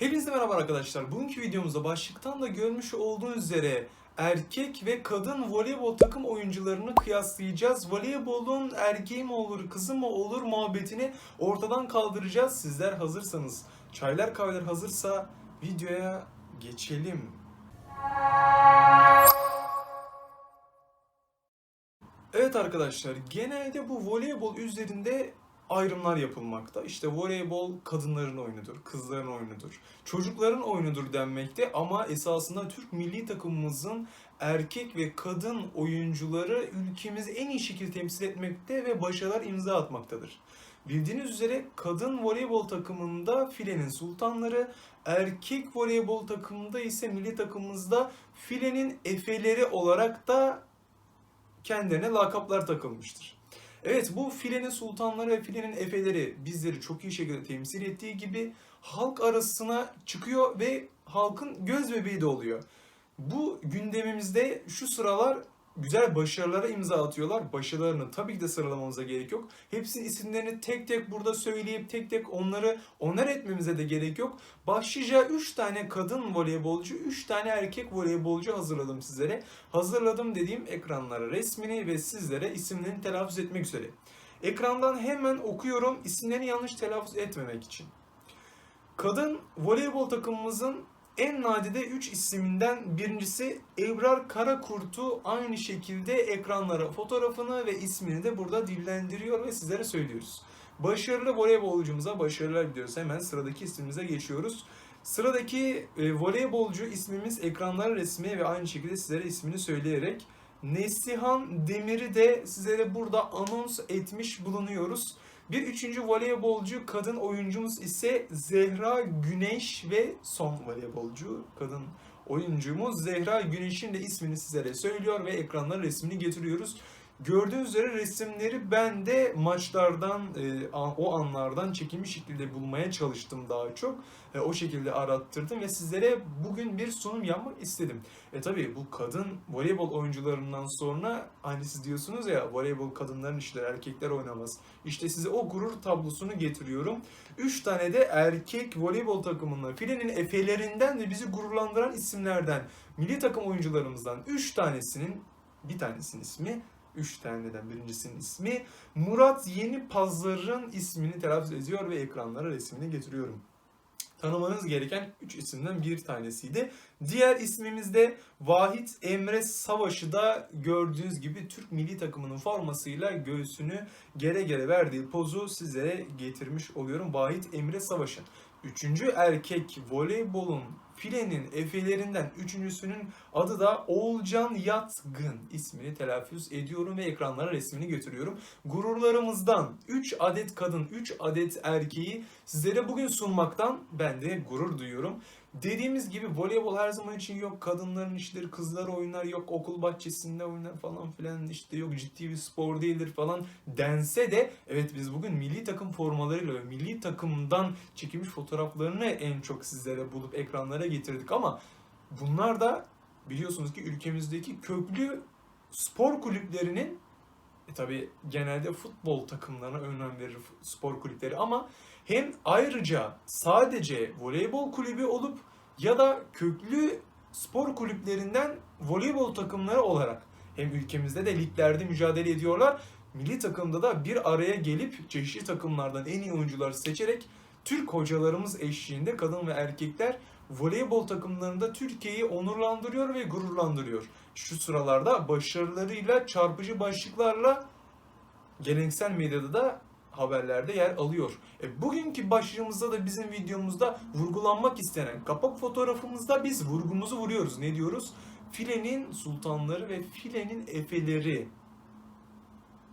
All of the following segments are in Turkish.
Hepinize merhaba arkadaşlar. Bugünkü videomuzda başlıktan da görmüş olduğunuz üzere erkek ve kadın voleybol takım oyuncularını kıyaslayacağız. Voleybolun erkeği mi olur, kızı mı olur muhabbetini ortadan kaldıracağız. Sizler hazırsanız, çaylar kahveler hazırsa videoya geçelim. Evet arkadaşlar, genelde bu voleybol üzerinde ayrımlar yapılmakta. İşte voleybol kadınların oyunudur, kızların oyunudur, çocukların oyunudur denmekte ama esasında Türk milli takımımızın erkek ve kadın oyuncuları ülkemizi en iyi şekilde temsil etmekte ve başarılar imza atmaktadır. Bildiğiniz üzere kadın voleybol takımında filenin sultanları, erkek voleybol takımında ise milli takımımızda filenin efeleri olarak da kendilerine lakaplar takılmıştır. Evet bu filenin sultanları ve filenin efeleri bizleri çok iyi şekilde temsil ettiği gibi halk arasına çıkıyor ve halkın göz bebeği de oluyor. Bu gündemimizde şu sıralar güzel başarılara imza atıyorlar. Başarılarını tabii ki de sıralamamıza gerek yok. Hepsinin isimlerini tek tek burada söyleyip tek tek onları onar etmemize de gerek yok. Başlıca 3 tane kadın voleybolcu, 3 tane erkek voleybolcu hazırladım sizlere. Hazırladım dediğim ekranlara resmini ve sizlere isimlerini telaffuz etmek üzere. Ekrandan hemen okuyorum isimlerini yanlış telaffuz etmemek için. Kadın voleybol takımımızın en nadide 3 isiminden birincisi Ebrar Karakurt'u aynı şekilde ekranlara fotoğrafını ve ismini de burada dillendiriyor ve sizlere söylüyoruz. Başarılı voleybolcumuza başarılar diliyoruz. Hemen sıradaki ismimize geçiyoruz. Sıradaki e, voleybolcu ismimiz ekranlara resmi ve aynı şekilde sizlere ismini söyleyerek Nesihan Demir'i de sizlere burada anons etmiş bulunuyoruz. Bir üçüncü voleybolcu kadın oyuncumuz ise Zehra Güneş ve son voleybolcu kadın oyuncumuz Zehra Güneş'in de ismini sizlere söylüyor ve ekranlara resmini getiriyoruz. Gördüğünüz üzere resimleri ben de maçlardan, e, o anlardan çekilmiş şekilde bulmaya çalıştım daha çok. E, o şekilde arattırdım ve sizlere bugün bir sunum yapmak istedim. E tabi bu kadın voleybol oyuncularından sonra hani siz diyorsunuz ya voleybol kadınların işleri erkekler oynamaz. İşte size o gurur tablosunu getiriyorum. 3 tane de erkek voleybol takımının filenin efelerinden ve bizi gururlandıran isimlerden milli takım oyuncularımızdan 3 tanesinin bir tanesinin ismi 3 taneden birincisinin ismi Murat Yeni Pazar'ın ismini telaffuz ediyor ve ekranlara resmini getiriyorum. Tanımanız gereken 3 isimden bir tanesiydi. Diğer ismimiz de Vahit Emre Savaş'ı da gördüğünüz gibi Türk milli takımının formasıyla göğsünü gere gere verdiği pozu sizlere getirmiş oluyorum. Vahit Emre Savaş'ın. Üçüncü erkek voleybolun filenin efelerinden üçüncüsünün adı da Oğulcan Yatgın ismini telaffuz ediyorum ve ekranlara resmini götürüyorum. Gururlarımızdan 3 adet kadın, 3 adet erkeği sizlere bugün sunmaktan ben de gurur duyuyorum. Dediğimiz gibi voleybol her zaman için yok. Kadınların işleri, kızlar oynar, yok okul bahçesinde oynar falan filan işte yok ciddi bir spor değildir falan dense de evet biz bugün milli takım formalarıyla ve milli takımdan çekilmiş fotoğraflarını en çok sizlere bulup ekranlara getirdik ama bunlar da biliyorsunuz ki ülkemizdeki köklü spor kulüplerinin tabi genelde futbol takımlarına önem verir spor kulüpleri ama hem ayrıca sadece voleybol kulübü olup ya da köklü spor kulüplerinden voleybol takımları olarak hem ülkemizde de liglerde mücadele ediyorlar. Milli takımda da bir araya gelip çeşitli takımlardan en iyi oyuncuları seçerek Türk hocalarımız eşliğinde kadın ve erkekler voleybol takımlarında Türkiye'yi onurlandırıyor ve gururlandırıyor. Şu sıralarda başarılarıyla çarpıcı başlıklarla geleneksel medyada da haberlerde yer alıyor. E, bugünkü başlığımızda da bizim videomuzda vurgulanmak istenen kapak fotoğrafımızda biz vurgumuzu vuruyoruz. Ne diyoruz? Filenin sultanları ve filenin efeleri.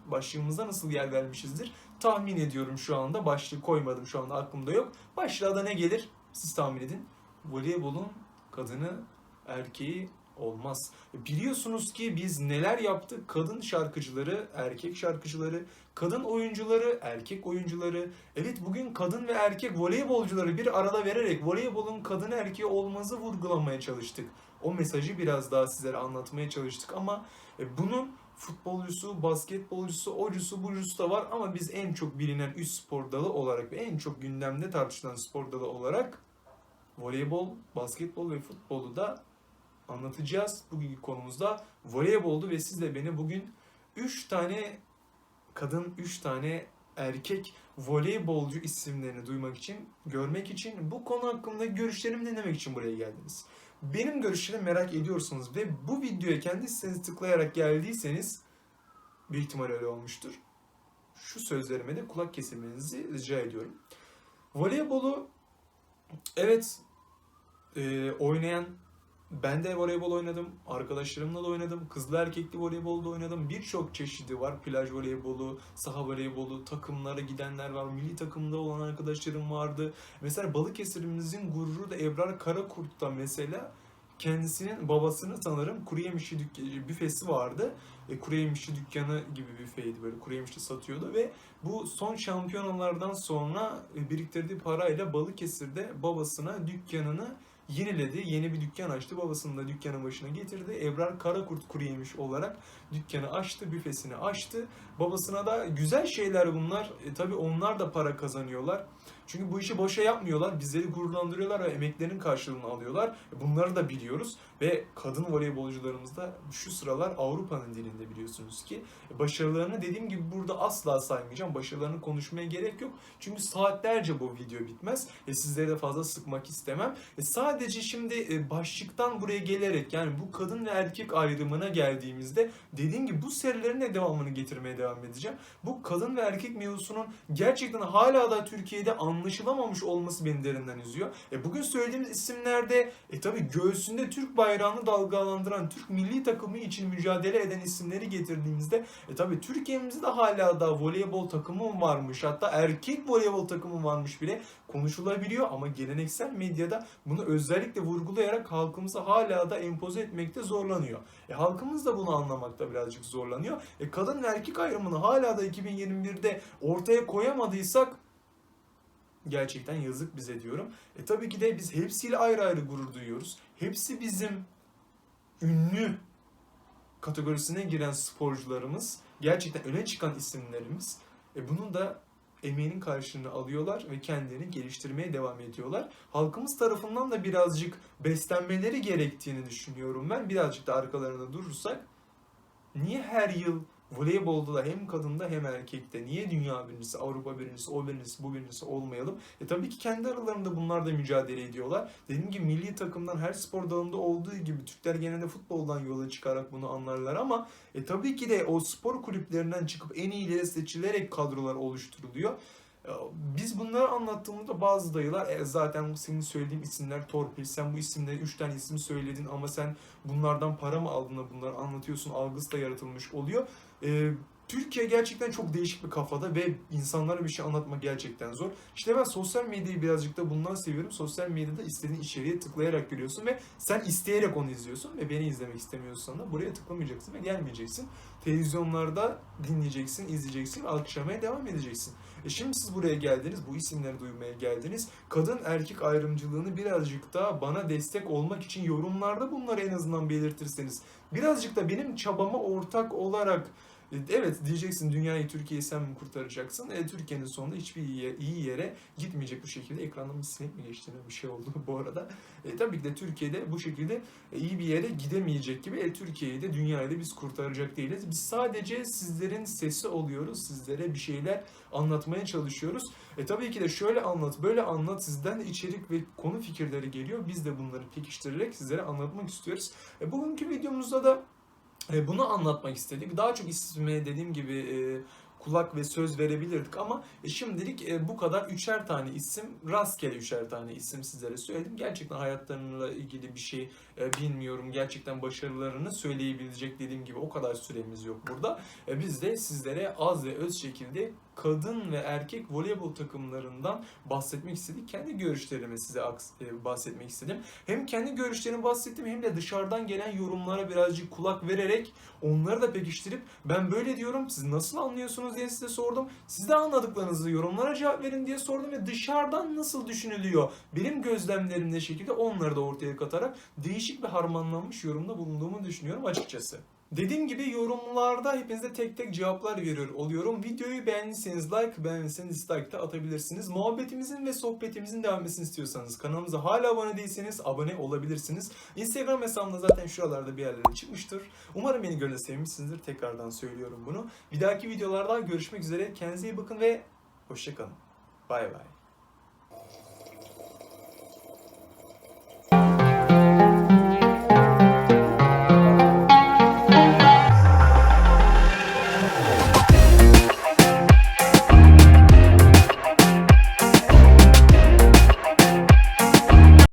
Başlığımıza nasıl yer vermişizdir? Tahmin ediyorum şu anda. Başlığı koymadım şu anda aklımda yok. Başlığa da ne gelir? Siz tahmin edin. Voleybolun kadını, erkeği olmaz. Biliyorsunuz ki biz neler yaptık? Kadın şarkıcıları, erkek şarkıcıları, kadın oyuncuları, erkek oyuncuları. Evet bugün kadın ve erkek voleybolcuları bir arada vererek voleybolun kadın erkeği olmazı vurgulamaya çalıştık. O mesajı biraz daha sizlere anlatmaya çalıştık ama e, bunun futbolcusu, basketbolcusu, ocusu, bucusu da var ama biz en çok bilinen üst spor dalı olarak ve en çok gündemde tartışılan spor dalı olarak voleybol, basketbol ve futbolu da anlatacağız. Bugünkü konumuzda voleyboldu ve siz de beni bugün 3 tane kadın, 3 tane erkek voleybolcu isimlerini duymak için, görmek için, bu konu hakkında görüşlerimi dinlemek için buraya geldiniz. Benim görüşlerimi merak ediyorsunuz ve bu videoya kendi isteğinizi tıklayarak geldiyseniz bir ihtimal öyle olmuştur. Şu sözlerime de kulak kesilmenizi rica ediyorum. Voleybolu evet e, oynayan ben de voleybol oynadım. Arkadaşlarımla da oynadım. Kızlı erkekli voleybol da oynadım. Birçok çeşidi var. Plaj voleybolu, saha voleybolu, takımlara gidenler var. Milli takımda olan arkadaşlarım vardı. Mesela Balıkesir'imizin gururu da Ebrar Karakurt'ta mesela kendisinin babasını sanırım kuru yemişçi dükkanı, büfesi vardı. E, kuru dükkanı gibi büfeydi böyle kuru satıyordu ve bu son şampiyonalardan sonra biriktirdiği parayla Balıkesir'de babasına dükkanını yeniledi. Yeni bir dükkan açtı. Babasını da dükkanın başına getirdi. Ebrar Karakurt kuru yemiş olarak dükkanı açtı, büfesini açtı. Babasına da güzel şeyler bunlar. E, tabii onlar da para kazanıyorlar. Çünkü bu işi boşa yapmıyorlar. Bizleri gururlandırıyorlar ve emeklerinin karşılığını alıyorlar. E, Bunları da biliyoruz. Ve kadın voleybolcularımız da şu sıralar Avrupa'nın dilinde biliyorsunuz ki. E, Başarılarını dediğim gibi burada asla saymayacağım. Başarılarını konuşmaya gerek yok. Çünkü saatlerce bu video bitmez. E, sizleri de fazla sıkmak istemem. E, sadece şimdi e, başlıktan buraya gelerek yani bu kadın ve erkek ayrımına geldiğimizde dediğim gibi bu serilerin de devamını getirmeye devam edeceğim. Bu kadın ve erkek mevzusunun gerçekten hala da Türkiye'de anlaşılamamış olması beni derinden üzüyor. E bugün söylediğimiz isimlerde e tabi göğsünde Türk bayrağını dalgalandıran Türk milli takımı için mücadele eden isimleri getirdiğimizde e tabi Türkiye'mizde hala da voleybol takımı varmış hatta erkek voleybol takımı varmış bile konuşulabiliyor ama geleneksel medyada bunu özellikle vurgulayarak halkımıza hala da empoze etmekte zorlanıyor. E halkımız da bunu anlamakta birazcık zorlanıyor. E kadın erkek ayrımını hala da 2021'de ortaya koyamadıysak gerçekten yazık bize diyorum. E tabii ki de biz hepsiyle ayrı ayrı gurur duyuyoruz. Hepsi bizim ünlü kategorisine giren sporcularımız, gerçekten öne çıkan isimlerimiz. E bunun da emeğinin karşılığını alıyorlar ve kendilerini geliştirmeye devam ediyorlar. Halkımız tarafından da birazcık beslenmeleri gerektiğini düşünüyorum ben. Birazcık da arkalarında durursak niye her yıl voleybolda da hem kadında hem erkekte niye dünya birincisi, Avrupa birincisi, o birincisi, bu birincisi olmayalım? E tabii ki kendi aralarında bunlar da mücadele ediyorlar. Dediğim gibi milli takımdan her spor dalında olduğu gibi Türkler genelde futboldan yola çıkarak bunu anlarlar ama e tabii ki de o spor kulüplerinden çıkıp en iyileri seçilerek kadrolar oluşturuluyor. E, Biz bunları anlattığımızda bazı dayılar e, zaten senin söylediğin isimler torpil. Sen bu isimleri 3 tane isim söyledin ama sen bunlardan para mı aldın da bunları anlatıyorsun algısı da yaratılmış oluyor. E, Türkiye gerçekten çok değişik bir kafada ve insanlara bir şey anlatmak gerçekten zor. İşte ben sosyal medyayı birazcık da bundan seviyorum. Sosyal medyada istediğin içeriğe tıklayarak görüyorsun ve sen isteyerek onu izliyorsun ve beni izlemek istemiyorsan da buraya tıklamayacaksın ve gelmeyeceksin. Televizyonlarda dinleyeceksin, izleyeceksin ve alkışlamaya devam edeceksin. E şimdi siz buraya geldiniz, bu isimleri duymaya geldiniz. Kadın erkek ayrımcılığını birazcık da bana destek olmak için yorumlarda bunları en azından belirtirseniz. Birazcık da benim çabama ortak olarak Evet diyeceksin dünyayı Türkiye'yi sen mi kurtaracaksın? E, Türkiye'nin sonunda hiçbir iyi, yere gitmeyecek bu şekilde. Ekranda bir sinek mi geçti bir şey oldu bu arada. E, tabii ki de Türkiye'de bu şekilde e, iyi bir yere gidemeyecek gibi. E, Türkiye'yi de dünyayı da biz kurtaracak değiliz. Biz sadece sizlerin sesi oluyoruz. Sizlere bir şeyler anlatmaya çalışıyoruz. E tabii ki de şöyle anlat, böyle anlat. Sizden de içerik ve konu fikirleri geliyor. Biz de bunları pekiştirerek sizlere anlatmak istiyoruz. E, bugünkü videomuzda da e, bunu anlatmak istedik. Daha çok isme dediğim gibi e, kulak ve söz verebilirdik ama e, şimdilik e, bu kadar üçer tane isim, rastgele üçer tane isim sizlere söyledim. Gerçekten hayatlarıyla ilgili bir şey e, bilmiyorum. Gerçekten başarılarını söyleyebilecek dediğim gibi o kadar süremiz yok burada. Biz de sizlere az ve öz şekilde kadın ve erkek voleybol takımlarından bahsetmek istedik. Kendi görüşlerimi size e, bahsetmek istedim. Hem kendi görüşlerimi bahsettim hem de dışarıdan gelen yorumlara birazcık kulak vererek onları da pekiştirip ben böyle diyorum siz nasıl anlıyorsunuz diye size sordum. Siz de anladıklarınızı yorumlara cevap verin diye sordum ve dışarıdan nasıl düşünülüyor benim gözlemlerim ne şekilde onları da ortaya katarak değişik bir harmanlanmış yorumda bulunduğumu düşünüyorum açıkçası. Dediğim gibi yorumlarda hepinize tek tek cevaplar veriyor oluyorum. Videoyu beğendiyseniz like, beğenmediyseniz dislike de atabilirsiniz. Muhabbetimizin ve sohbetimizin devam etmesini istiyorsanız kanalımıza hala abone değilseniz abone olabilirsiniz. Instagram hesabımda zaten şuralarda bir yerlere çıkmıştır. Umarım beni gönlünde sevmişsinizdir. Tekrardan söylüyorum bunu. Bir dahaki videolarda görüşmek üzere. Kendinize iyi bakın ve hoşçakalın. Bay bay.